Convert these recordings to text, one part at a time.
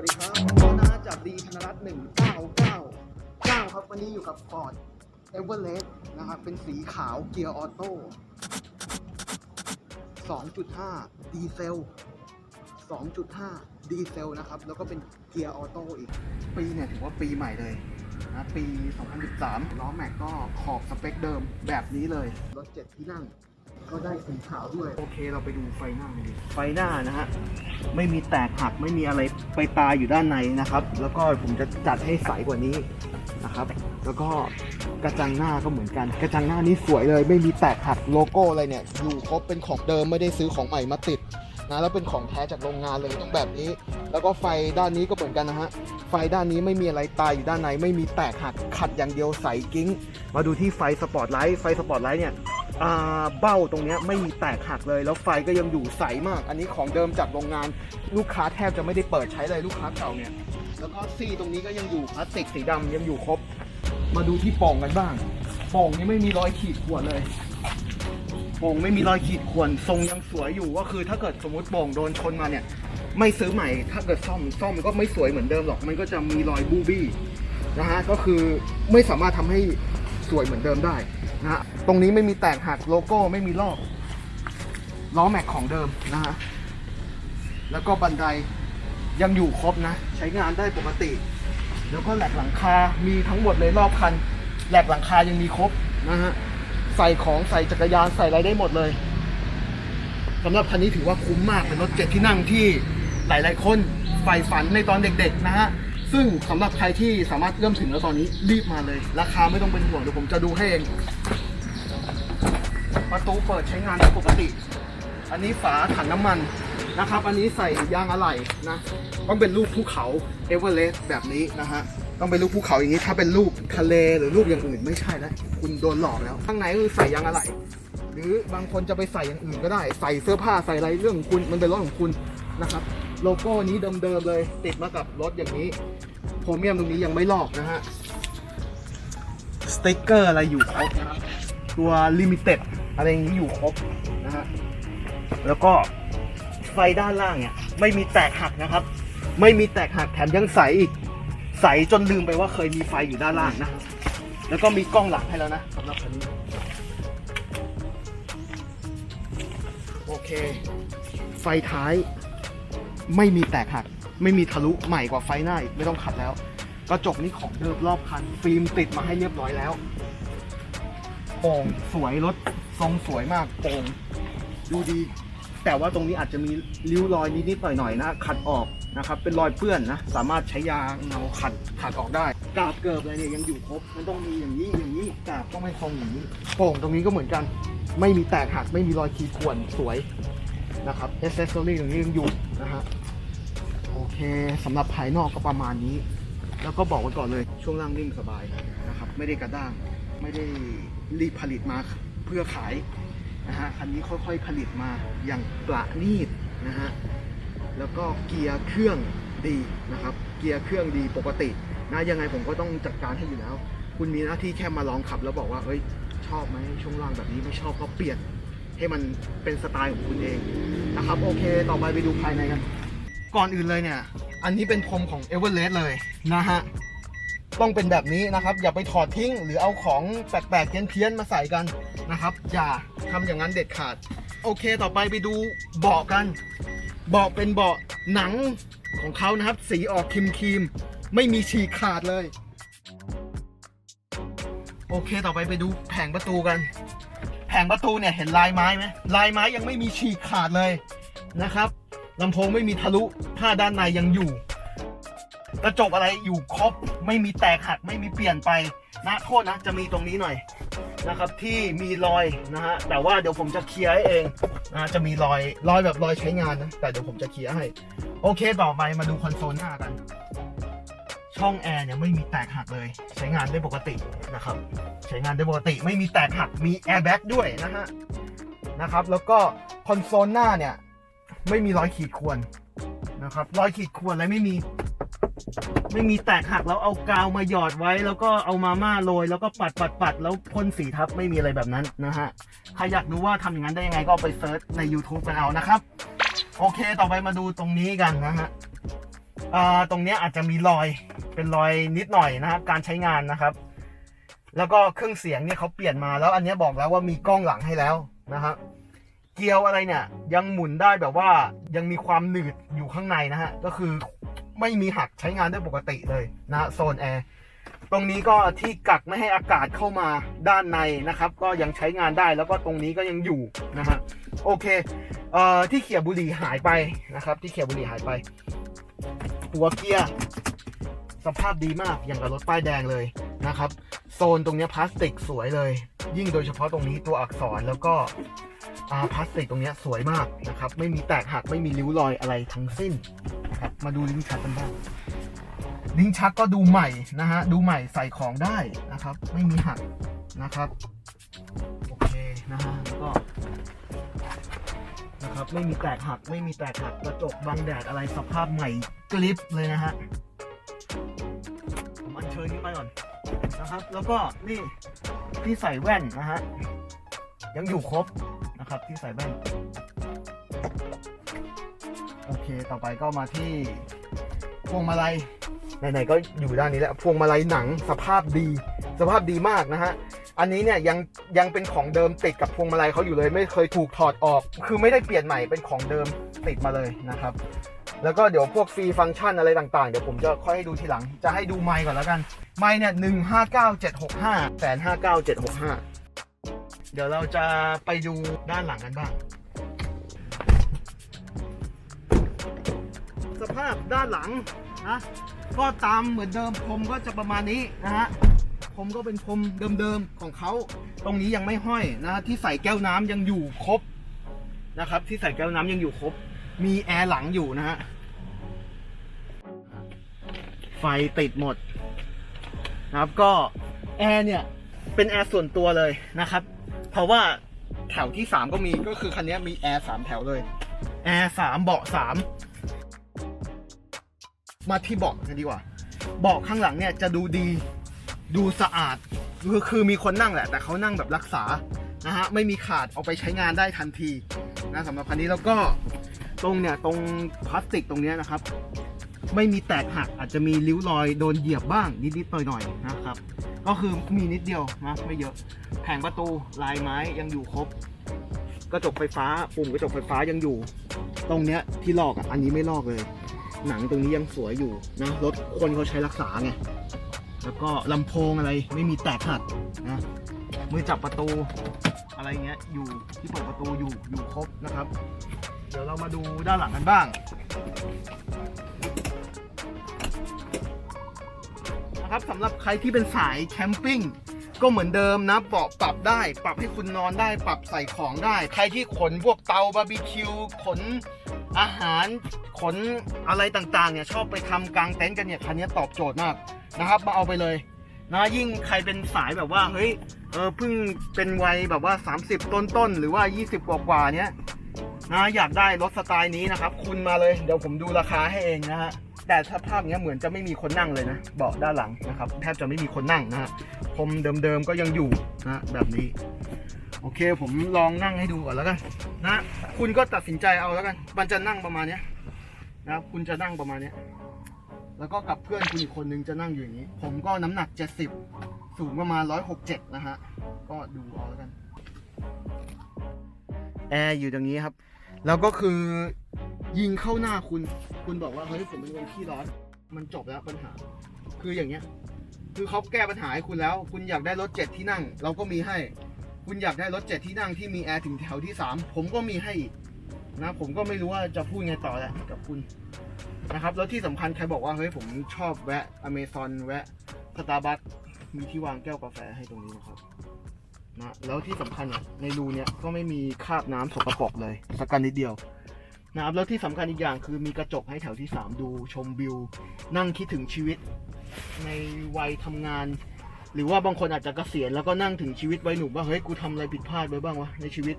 วัสดีครับก็นะจากดีธนรัตน์หนึ่งเก้าเก้าเก้าครับวันนี้อยู่กับฟอร์ดเอเวอร์เลสนะครับเป็นสีขาวเกียร์ออโต้2.5ดีเซล2.5ดีเซลนะครับ แล้วก็เป็นเกียร์ออโต้อีก ปีเนี่ยถือว่าปีใหม่เลยนะปี 2013 ล้อแม็กก็ขอบสเปคเดิมแบบนี้เลย รถเจ็ดที่นั่ง ก็ได้สีขาวด้วย โอเคเราไปดูไฟหน้ากันดีไฟหน้านะฮะไม่มีแตกหักไม่มีอะไรไปตายอยู่ด้านในนะครับ แล้วก็ผมจะจัดให้ใสกว่านี้นะครับ แล้วก็กระจังหน้าก็เหมือนกัน กระจังหน้านี้สวยเลย ไม่มีแตกหักโลโก้อะไรเนี่ย อยู่ครบเป็นของเดิมไม่ได้ซื้อของใหม่มาติดนะแล้วเป็นของแท้จากโรงงานเลยต้องแบบนี้ แล้วก็ไฟด้านนี้ก็เหมือนกันนะฮะไฟด้านนี้ไม่มีอะไรตายอยู่ด้านใน ไม่มีแตกหักขัดอย่างเดียวใสกิ้ง มาดูที่ไฟสปอตไลท์ไฟสปอตไลท์เนี่ย เบ้าตรงนี้ไม่มีแตกหักเลย แล้วไฟก็ยังอยู่ใสมาก อันนี้ของเดิมจากโรงงานลูกค้าแทบจะไม่ได้เปิดใช้เลยลูกค้าเก่าเนี่ย แล้วก็ซี่ตรงนี้ก็ยังอยู่พลาสติกสีดำยังอยู่ครบ มาดูที่ป่องกันบ้าง ป่องนี้ไม่มีรอยขีดข่วนเลย ป่องไม่มีรอยขีดข่วนทรงยังสวยอยู่ก็คือ ถ้าเกิดสมมติป่องโดนชนมาเนี่ย ไม่ซื้อใหม่ ถ้าเกิดซ่อมซ่อมก็ไม่สวยเหมือนเดิมหรอกมันก็จะมีรอยบูบี้นะฮะก็คือไม่สามารถทำให้สวยเหมือนเดิมได้ นะฮะตรงนี้ไม่มีแตกหักโลโก้ไม่มีลอกล้อแม็กของเดิมนะฮะแล้วก็บันไดยังอยู่ครบนะ ใช้งานได้ปกติ แล้วก็แหลกหลังคา มีทั้งหมดเลยรอบคัน แหลกหลังคายังมีครบนะฮะใส่ของใส่จักรยานใส่อะไรได้หมดเลยสำหรับคันนี้ถือว่าคุ้มมากเป็นรถเจ็ดที่นั่งที่หลายๆคนใฝ่ฝันในตอนเด็กๆนะฮะ ซึ่งสำหรับใครที่สามารถเริ่มถึงแล้วตอนนี้รีบมาเลย ราคาไม่ต้องเป็นห่วงเดี๋ยวผมจะดูให้เอง ประตูเปิดใช้งานได้ปกติ อันนี้ฝาถังน้ำมันนะครับ อันนี้ใส่ยางอะไหล่นะ ต้องเป็นรูปภูเขาเอเวอเรสต์แบบนี้นะฮะ ต้องเป็นรูปภูเขาอย่างนี้ ถ้าเป็นรูปทะเลหรือรูปอย่างอื่นไม่ใช่แล้ว คุณโดนหลอกแล้ว ข้างในคือใส่ยางอะไหล่ หรือบางคนจะไปใส่อย่างอื่นก็ได้ ใส่เสื้อผ้าใส่อะไรเรื่องของคุณ มันเป็นรถของคุณนะครับ โลโก้นี้เดิมๆเลย ติดมากับรถอย่างนี้โพรเมียมตรงนี้ยังไม่ลอกนะฮะสติ๊กเกอร์อะไรอยู่ครบนะครับตัวลิมิเต็ดอะไรอย่างนี้อยู่ครบนะฮะแล้วก็ไฟด้านล่างเนี่ยไม่มีแตกหักนะครับ ไม่มีแตกหักแถมยังใสอีก ใสจนลืมไปว่าเคยมีไฟอยู่ด้านล่างนะแล้วก็มีกล้องหลังให้แล้วนะสำหรับคันนี้โอเค ไฟท้าย ไม่มีแตกหัก ไม่มีทะลุใหม่กว่าไฟหน้าอีกไม่ต้องขัดแล้ว กระจกนี่ของเดิมรอบคัน ฟิล์มติดมาให้เรียบร้อยแล้วโป่งสวยรถทรงสวยมากโป่งดูดี แต่ว่าตรงนี้อาจจะมีริ้วรอยนิดๆหน่อยๆนะขัดออกนะครับ เป็นรอยเปื้อนนะ สามารถใช้ยางเงาขัดขัดออกได้กาบเกิบอะไรเนี่ยยังอยู่ครบมันต้องมีอย่างนี้อย่างนี้กาบต้องไม่ทรงอย่างนี้โป่งตรงนี้ก็เหมือนกัน ไม่มีแตกหักไม่มีรอยขีดข่วนสวย นะครับเอเซสซอรี่ตรงนี้ยังอยู่นะฮะโอเคสำหรับภายนอกก็ประมาณนี้ แล้วก็บอกไว้ก่อนเลยช่วงล่างนิ่มสบายนะครับ ไม่ได้กระด้างไม่ได้รีบผลิตมาเพื่อขายนะฮะคันนี้ค่อยๆผลิตมาอย่างประณีตนะฮะแล้วก็เกียร์เครื่องดีนะครับ เกียร์เครื่องดีปกตินะยังไงผมก็ต้องจัดการให้อยู่แล้ว คุณมีหน้าที่แค่มาลองขับแล้วบอกว่าเฮ้ยชอบไหมช่วงล่างแบบนี้ไม่ชอบก็เปลี่ยน ให้มันเป็นสไตล์ของคุณเองนะครับโอเค ต่อไปไปดูภายในกัน ก่อนอื่นเลยเนี่ย อันนี้เป็นพรมของเอเวอร์เรสต์เลยนะฮะต้องเป็นแบบนี้นะครับ อย่าไปถอดทิ้ง หรือเอาของแปลกๆเพี้ยนๆมาใส่กันนะครับ อย่าทำอย่างนั้นเด็ดขาด โอเคต่อไปไปดูเบาะกัน เบาะเป็นเบาะหนังของเขานะครับ สีออกครีมๆไม่มีฉีกขาดเลย โอเคต่อไปไปดูแผงประตูกัน แผงประตูเนี่ยเห็นลายไม้ไหมลายไม้ยังไม่มีฉีกขาดเลยนะครับลำโพงไม่มีทะลุผ้าด้านในยังอยู่ กระจกอะไรอยู่ครบไม่มีแตกหักไม่มีเปลี่ยนไปนะโทษนะจะมีตรงนี้หน่อยนะครับที่มีรอยนะฮะแต่ว่าเดี๋ยวผมจะเคลียร์ให้เองนะจะมีรอยรอยแบบรอยใช้งานนะแต่เดี๋ยวผมจะเคลียร์ให้ โอเคต่อไปมาดูคอนโซลหน้ากัน ช่องแอร์เนี่ยไม่มีแตกหักเลย ใช้งานได้ปกตินะครับ ใช้งานได้ปกติไม่มีแตกหักมีแอร์แบ็กด้วยนะฮะนะครับ แล้วก็คอนโซลหน้าเนี่ย ไม่มีรอยขีดข่วนนะครับ รอยขีดข่วนอะไรไม่มี ไม่มีแตกหักแล้วเอากาวมาหยอดไว้ แล้วก็เอามาม่าโรยแล้วก็ปัดปัดปัดแล้วพ่นสีทับไม่มีอะไรแบบนั้นนะฮะใครอยากรู้ว่าทำอย่างนั้นได้ยังไงก็ไปเซิร์ชใน YouTube กันเอานะครับ โอเคต่อไปมาดูตรงนี้กันนะฮะอ่าตรงเนี้ยอาจจะมีรอย เป็นรอยนิดหน่อยนะครับ การใช้งานนะครับ แล้วก็เครื่องเสียงเนี่ยเขาเปลี่ยนมาแล้วอันนี้บอกแล้วว่ามีกล้องหลังให้แล้วนะครับเกลียวอะไรเนี่ย ยังหมุนได้แบบว่ายังมีความหนืดอยู่ข้างในนะฮะก็คือไม่มีหักใช้งานได้ปกติเลยนะโซนแอร์ตรงนี้ก็ที่กักไม่ให้อากาศเข้ามาด้านในนะครับ ก็ยังใช้งานได้แล้วก็ตรงนี้ก็ยังอยู่นะฮะโอเคเอ่อที่เขียบุหรี่หายไปนะครับ ที่เขียบุหรี่หายไป หัวเกียร์ สภาพดีมากอย่างกับรถป้ายแดงเลยนะครับโซนตรงนี้พลาสติกสวยเลย ยิ่งโดยเฉพาะตรงนี้ตัวอักษรแล้วก็พลาสติกตรงนี้สวยมากนะครับไม่มีแตกหักไม่มีริ้วรอยอะไรทั้งสิ้นนะครับมาดูลิ้นชักกันบ้างลิ้นชักก็ดูใหม่นะฮะดูใหม่ใส่ของได้นะครับ ไม่มีหักนะครับโอเคนะฮะแล้วก็นะครับไม่มีแตกหักไม่มีแตกหักกระจกบังแดดอะไรสภาพใหม่กริปเลยนะฮะ อัญเชิญนี้ไปก่อนนะครับ แล้วก็นี่ที่ใส่แว่นนะฮะยังอยู่ครบนะครับที่ใส่แว่นโอเคต่อไปก็มาที่พวงมาลัยไหนๆก็อยู่ด้านนี้แล้วพวงมาลัยหนังสภาพดี สภาพดีมากนะฮะอันนี้เนี่ยยังยังเป็นของเดิมติดกับพวงมาลัยเขาอยู่เลย ไม่เคยถูกถอดออก คือไม่ได้เปลี่ยนใหม่เป็นของเดิมติดมาเลยนะครับ แล้วก็เดี๋ยวพวกฟรีฟังก์ชันอะไรต่างๆ เดี๋ยวผมจะค่อยให้ดูทีหลัง จะให้ดูไมค์ก่อนแล้วกัน ไมค์เนี่ยหนึ่งห้าเก้าเจ็ดหกห้าแสนห้าเก้าเจ็ดหกห้าเดี๋ยวเราจะไปดูด้านหลังกันบ้าง สภาพด้านหลังนะก็ตามเหมือนเดิมพรมก็จะประมาณนี้นะฮะพรมก็เป็นพรมเดิมๆของเขาตรงนี้ยังไม่ห้อยนะที่ใส่แก้วน้ำยังอยู่ครบนะครับ ที่ใส่แก้วน้ำยังอยู่ครบ มีแอร์หลังอยู่นะฮะ ไฟติดหมดนะครับก็แอร์เนี่ย เป็นแอร์ส่วนตัวเลยนะครับ เพราะว่าแถวที่ 3 ก็มีก็คือคันนี้มีแอร์สามแถวเลย แอร์สามเบาะสามมาที่เบาะกันดีกว่า เบาะข้างหลังเนี่ยจะดูดีดูสะอาดคือคือมีคนนั่งแหละ แต่เขานั่งแบบรักษานะฮะไม่มีขาดเอาไปใช้งานได้ทันทีนะสำหรับคันนี้แล้วก็ ตรงเนี่ยตรงพลาสติกตรงเนี้ยนะครับ ไม่มีแตกหักอาจจะมีริ้วรอยโดนเหยียบบ้างนิดๆหน่อยๆนะครับ ก็คือมีนิดเดียวนะไม่เยอะแผงประตูลายไม้ยังอยู่ครบ กระจกไฟฟ้าปุ่มกระจกไฟฟ้ายังอยู่ ตรงเนี้ยที่ลอกอะอันนี้ไม่ลอกเลย หนังตรงนี้ยังสวยอยู่นะรถคนเขาใช้รักษาไงแล้วก็ลำโพงอะไรไม่มีแตกหักนะมือจับประตูอะไรเงี้ยอยู่ที่เปิดประตูอยู่อยู่ครบนะครับ เดี๋ยวเรามาดูด้านหลังกันบ้างนะครับสำหรับใครที่เป็นสายแคมปิ้งก็เหมือนเดิมนะเบาะปรับได้ ปรับให้คุณนอนได้ปรับใส่ของได้ ใครที่ขนพวกเตาบาร์บีคิวขนอาหารขนอะไรต่างๆเนี่ยชอบไปทำกลางเต็นท์กันเนี่ยคันนี้ตอบโจทย์มากนะครับมาเอาไปเลยนะยิ่งใครเป็นสายแบบว่าเฮ้ยเออเพิ่งเป็นวัยแบบว่า 30 ต้นๆหรือว่า 20 กว่าๆเนี้ย นะอยากได้รถสไตล์นี้นะครับ คุณมาเลยเดี๋ยวผมดูราคาให้เองนะฮะแต่สภาพเนี้ยเหมือนจะไม่มีคนนั่งเลยนะเบาะด้านหลังนะครับแทบจะไม่มีคนนั่งนะฮะพรมเดิมๆก็ยังอยู่นะแบบนี้ โอเคผมลองนั่งให้ดูก่อนแล้วกันนะคุณก็ตัดสินใจเอาแล้วกัน มันจะนั่งประมาณเนี้ยนะครับคุณจะนั่งประมาณเนี้ยแล้วก็กับเพื่อนคุณอีกคนนึงจะนั่งอยู่อย่างนี้ ผมก็น้ำหนัก 70 สูงประมาณ 167 นะฮะ ก็ดูเอาแล้วกัน แอร์อยู่ตรงนี้ครับ แล้วก็คือยิงเข้าหน้าคุณ คุณบอกว่าเฮ้ยผมเป็นคนขี้ร้อน มันจบแล้วปัญหา คืออย่างเงี้ย คือเขาแก้ปัญหาให้คุณแล้ว คุณอยากได้รถเจ็ดที่นั่ง เราก็มีให้ คุณอยากได้รถเจ็ดที่นั่งที่มีแอร์ถึงแถวที่สามผมก็มีให้นะผมก็ไม่รู้ว่าจะพูดไงต่อแหละกับคุณนะครับ แล้วที่สำคัญใครบอกว่าเฮ้ยผมชอบแวะอเมซอนแวะสตาร์บัคมีที่วางแก้วกาแฟให้ตรงนี้นะครับ นะแล้วที่สำคัญเนี่ยในรูเนี่ยก็ไม่มีคราบน้ำสกปรกเลยสักกันนิดเดียวนะครับแล้วที่สำคัญอีกอย่างคือมีกระจกให้แถวที่ 3 ดูชมวิว นั่งคิดถึงชีวิต ในวัยทำงาน หรือว่าบางคนอาจจะเกษียณแล้วก็นั่งถึงชีวิตวัยหนุ่มว่าเฮ้ยกูทำอะไรผิดพลาดไว้บ้างวะในชีวิต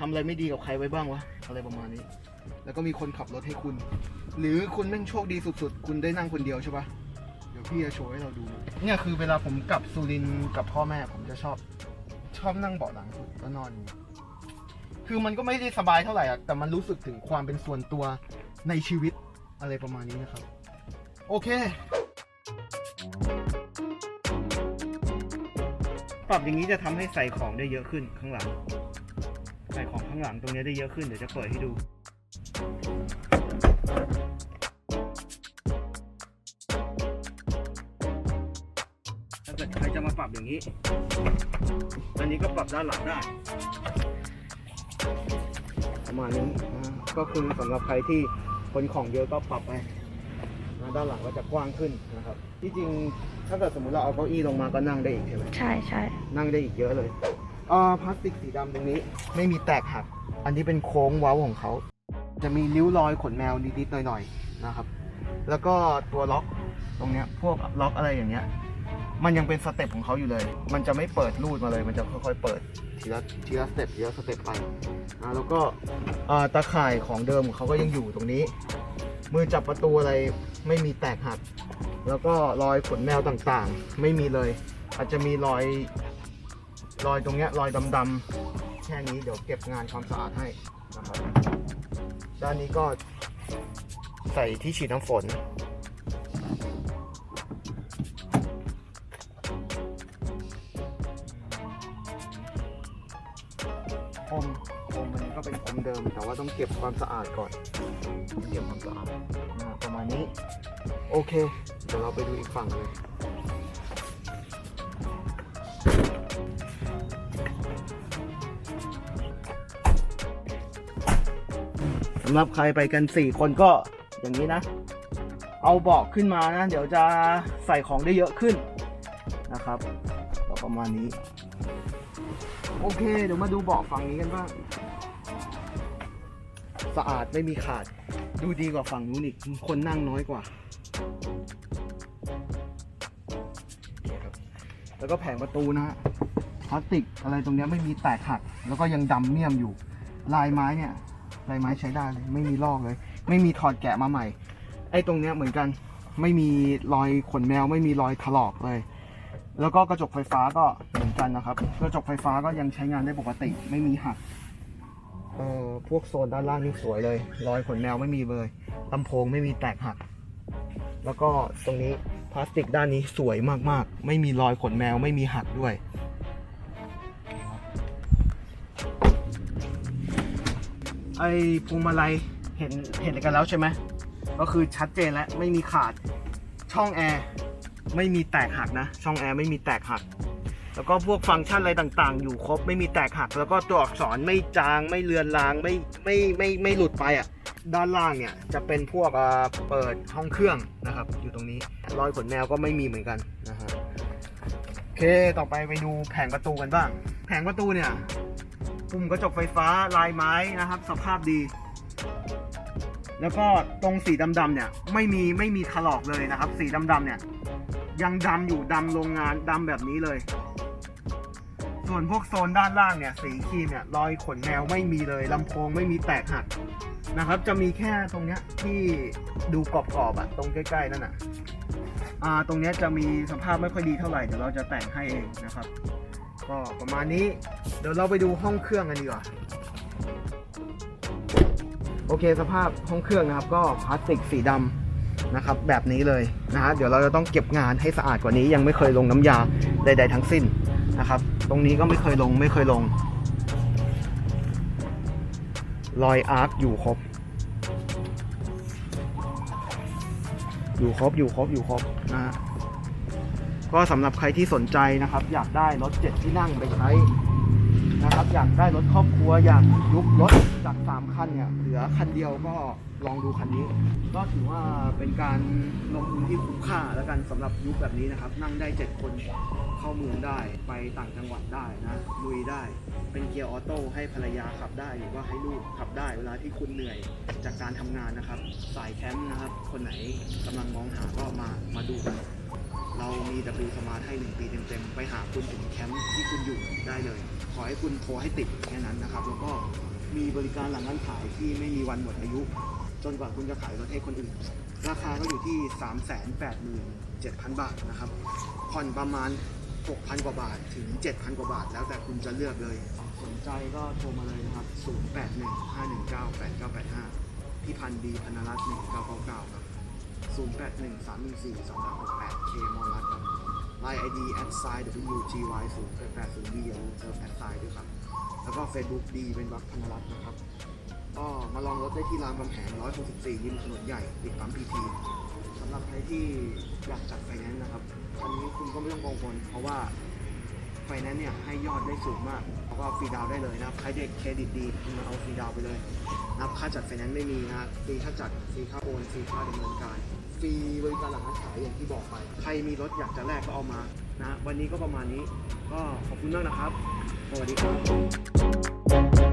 ทำอะไรไม่ดีกับใครไว้บ้างวะอะไรประมาณนี้ แล้วก็มีคนขับรถให้คุณ หรือคุณแม่งโชคดีสุดๆ คุณได้นั่งคนเดียวใช่ปะเดี๋ยวพี่จะโชว์ให้เราดู เนี่ยคือเวลาผมกลับสุรินทร์กับพ่อแม่ผมจะชอบ ชอบนั่งเบาะหลังสุดแล้วนอนอยู่คือมันก็ไม่ได้สบายเท่าไหร่อะแต่มันรู้สึกถึงความเป็นส่วนตัวในชีวิตอะไรประมาณนี้นะครับ โอเค ปรับอย่างนี้จะทำให้ใส่ของได้เยอะขึ้นข้างหลัง ใส่ของข้างหลังตรงนี้ได้เยอะขึ้นเดี๋ยวจะเปิดให้ดู รจะมาปรับอย่างนี้ อันนี้ก็ปรับด้านหลังได้ ประมาณนี้นะก็คือสำหรับใครที่คนของเยอะก็ปรับไปนะด้านหลังก็จะกว้างขึ้นนะครับ ที่จริงถ้าเกิดสมมติเราเอาเก้าอี้ลงมาก็นั่งได้อีกใช่ไหมใช่ใช่นั่งได้อีกเยอะเลยเอ่อพลาสติกสีดำตรงนี้ไม่มีแตกหัก อันนี้เป็นโค้งเว้าของเขา จะมีริ้วรอยขนแมวนิดๆหน่อยๆนะครับ แล้วก็ตัวล็อกตรงเนี้ยพวกล็อกอะไรอย่างเงี้ย มันยังเป็นสเต็ปของเขาอยู่เลย มันจะไม่เปิดรูดมาเลย มันจะค่อยๆเปิดทีละทีละสเต็ปทีละสเต็ปไปอ่าแล้วก็อ่าตาข่ายของเดิมของเขาก็ยังอยู่ตรงนี้ มือจับประตูอะไรไม่มีแตกหัก แล้วก็รอยขนแมวต่างๆ ไม่มีเลย อาจจะมีรอยรอยตรงเนี้ยรอยดำๆแค่นี้เดี๋ยวเก็บงานความสะอาดให้นะครับด้านนี้ก็ใส่ที่ฉีดน้ำฝน ว่าต้องเก็บความสะอาดก่อนเก็บความสะอาดนประมาณนี้ โอเค เดี๋ยวเราไปดูอีกฝั่งเลย สำหรับใครไปกัน 4 คนก็อย่างนี้นะ เอาเบาะขึ้นมานะ เดี๋ยวจะใส่ของได้เยอะขึ้นนะครับก็ประมาณนี้ โอเค เดี๋ยวมาดูเบาะฝั่งนี้กันบ้าง สะอาดไม่มีขาด ดูดีกว่าฝั่งนู้นอีก คนนั่งน้อยกว่าแล้วก็แผงประตูนะฮะพลาสติกอะไรตรงนี้ไม่มีแตกหัก แล้วก็ยังดำเมี่ยมอยู่ ลายไม้เนี่ย ลายไม้ใช้ได้เลยไม่มีลอกเลย ไม่มีถอดแกะมาใหม่ ไอ้ตรงเนี้ยเหมือนกันไม่มีรอยขนแมว ไม่มีรอยถลอกเลย แล้วก็กระจกไฟฟ้าก็เหมือนกันนะครับ กระจกไฟฟ้าก็ยังใช้งานได้ปกติ ไม่มีหัก อ่อพวกโซนด้านล่างนี่สวยเลย รอยขนแมวไม่มีเลยลำโพงไม่มีแตกหัก แล้วก็ตรงนี้พลาสติกด้านนี้สวยมากๆ ไม่มีรอยขนแมวไม่มีหักด้วยไอพวงมาลัยเห็นเห็นกันแล้วใช่ไหมก็คือชัดเจนแล้วไม่มีขาดช่องแอร์ไม่มีแตกหักนะ ช่องแอร์ไม่มีแตกหัก แล้วก็พวกฟังก์ชันอะไรต่างๆ อยู่ครบไม่มีแตกหัก แล้วก็ตัวอักษรไม่จางไม่เลือนลางไม่ไม่ไม่ไม่หลุดไปอะด้านล่างเนี่ยจะเป็นพวกเอ่อเปิดห้องเครื่องนะครับ อยู่ตรงนี้รอยขนแมวก็ไม่มีเหมือนกันนะฮะโอเคต่อไปไปดูแผงประตูกันบ้าง แผงประตูเนี่ยปุ่มกระจกไฟฟ้าลายไม้นะครับ สภาพดี แล้วก็ตรงสีดำๆเนี่ยไม่มีไม่มีถลอกเลยนะครับ สีดำๆเนี่ยยังดำอยู่ดำโรงงานดำแบบนี้เลย ส่วนพวกโซนด้านล่างเนี่ยสีครีมเนี่ยรอยขนแมวไม่มีเลยลำโพงไม่มีแตกหักนะครับ จะมีแค่ตรงเนี้ยที่ดูกรอบๆอะตรงใกล้ๆนั่นอะอ่าตรงเนี้ยจะมีสภาพไม่ค่อยดีเท่าไหร่เดี๋ยวเราจะแต่งให้เองนะครับ ก็ประมาณนี้เดี๋ยวเราไปดูห้องเครื่องกันดีกว่าโอเคสภาพห้องเครื่องนะครับ ก็พลาสติกสีดำนะครับ แบบนี้เลยนะฮะเดี๋ยวเราจะต้องเก็บงานให้สะอาดกว่านี้ยังไม่เคยลงน้ำยาใด ๆ ทั้งสิ้นนะครับ ตรงนี้ก็ไม่เคยลงไม่เคยลง รอยอาร์คอยู่ครบ อยู่ครบอยู่ครบอยู่ครบนะฮะก็สำหรับใครที่สนใจนะครับ อยากได้รถเจ็ดที่นั่งไปใช้ นะครับ อยากได้รถครอบครัวอยากยุบรถจาก 3 คันเนี่ยเหลือคันเดียวก็ลองดูคันนี้ ก็ถือว่าเป็นการลงทุนที่คุ้มค่าแล้วกันสำหรับยุคแบบนี้นะครับ นั่งได้ 7 คนเข้าเมืองได้ไปต่างจังหวัดได้นะลุยได้ เป็นเกียร์ออโต้ให้ภรรยาขับได้หรือว่าให้ลูกขับได้เวลาที่คุณเหนื่อยจากการทำงานนะครับ สายแคมป์นะครับ คนไหนกำลังมองหาก็มามาดูกัน เรามี W Smart ให้ 1 ปีเต็มๆ ไปหาคุณถึงแคมป์ที่คุณอยู่ได้เลย ขอให้คุณโทรให้ติดแค่นั้นนะครับ แล้วก็มีบริการหลังการขายที่ไม่มีวันหมดอายุ จนกว่าคุณจะขายรถให้คนอื่น ราคาก็อยู่ที่ 387,000 บาทนะครับ ผ่อนประมาณ 6,000 กว่าบาทถึง 7,000 กว่าบาท แล้วแต่คุณจะเลือกเลย สนใจก็โทรมาเลยนะครับ 0815198985 พี่พันธ์ดีพนรัตน์1999ครับ 081 314 2568 K มอลลัสครับ Line ID at sign WGY0880D อย่าลืมเซิร์ฟแอดไซด์ด้วยครับ แล้วก็ Facebook D เป็นวัดธนรัตน์นะครับ ก็มาลองรถได้ที่รามคำแหง164ริมถนนใหญ่ติดปั๊มพีทีสำหรับใครที่อยากจัดไฟแนนซ์นะครับคันนี้คุณก็ไม่ต้องกังวลเพราะว่า ฟแนนซ์เนี่ยให้ยอดได้สูงมากแล้วก็ฟรีดาวได้เลยนะครับใครเด็กเครดิตดีมาเอาฟรีดาวไปเลยนะครับค่าจัดไฟแนนซ์ไม่มีนะฟรีค่าจัดฟรีค่าโอนฟรีค่าดำเนินการฟรีบริการหลังการขายอย่างที่บอกไป ใครมีรถอยากจะแลกก็เอามานะวันนี้ก็ประมาณนี้ก็ขอบคุณมากนะครับสวัสดีครับ